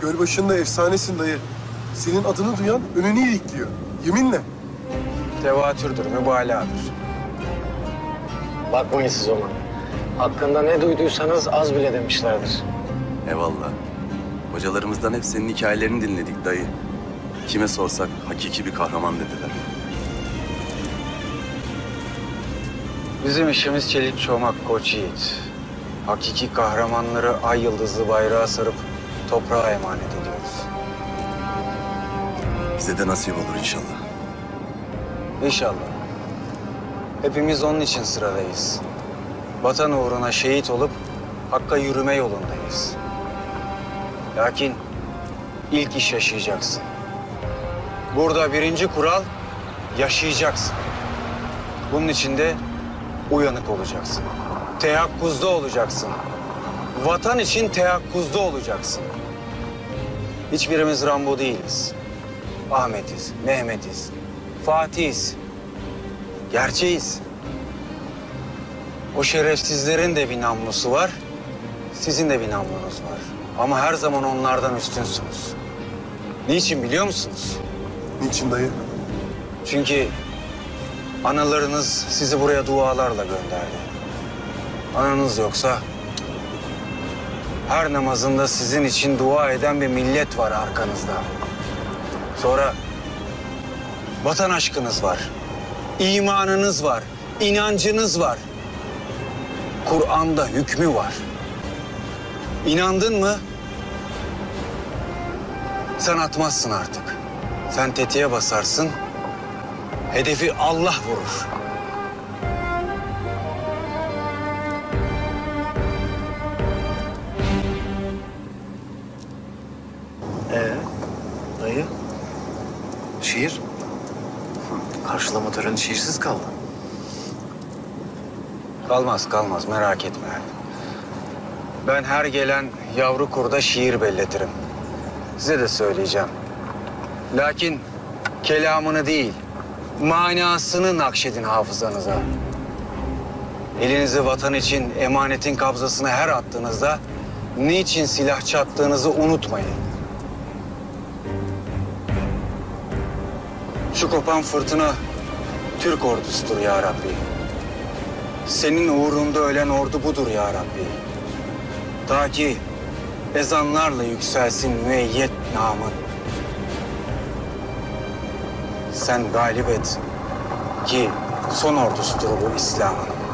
Gölbaşı'nda efsanesin dayı. Senin adını duyan önünü ilikliyor. Yeminle. Tevatürdür, mübalağadır. Bakmayın siz ona. Hakkında ne duyduysanız az bile demişlerdir. Eyvallah. Hocalarımızdan hep senin hikayelerini dinledik dayı. Kime sorsak hakiki bir kahraman dediler. Bizim işimiz çelik çomak koç yiğit. Hakiki kahramanları ay yıldızlı bayrağa sarıp toprağa emanet ediyoruz. Bize de nasip olur inşallah. İnşallah. Hepimiz onun için sıradayız. Vatan uğruna şehit olup Hakk'a yürüme yolundayız. Lakin ilk iş yaşayacaksın. Burada birinci kural yaşayacaksın. Bunun için de uyanık olacaksın. Teyakkuzda olacaksın. Vatan için teyakkuzda olacaksın. Hiçbirimiz Rambo değiliz. Ahmet'iz, Mehmet'iz, Fatih'iz. Gerçeğiz. O şerefsizlerin de bir namlusu var. Sizin de bir namlunuz var. Ama her zaman onlardan üstünsünüz. Niçin biliyor musunuz? Niçin dayı? Çünkü analarınız sizi buraya dualarla gönderdi. Ananız yoksa her namazında sizin için dua eden bir millet var arkanızda. Sonra vatan aşkınız var. imanınız var. inancınız var. Kur'an'da hükmü var. İnandın mı? Sen atmazsın artık. Sen tetiğe basarsın. Hedefi Allah vurur. Şiir? Karşılama töreni şiirsiz kaldı. Kalmaz kalmaz merak etme. Ben her gelen yavru kurda şiir belletirim. Size de söyleyeceğim. Lakin kelamını değil, manasını nakşedin hafızanıza. Elinizi vatan için emanetin kabzasına her attığınızda niçin silah çattığınızı unutmayın. Şu kopan fırtına Türk ordusudur ya Rabbi. Senin uğrunda ölen ordu budur ya Rabbi. Ta ki ezanlarla yükselsin müeyyet namın. Sen galip et ki son ordusudur bu İslam'ın.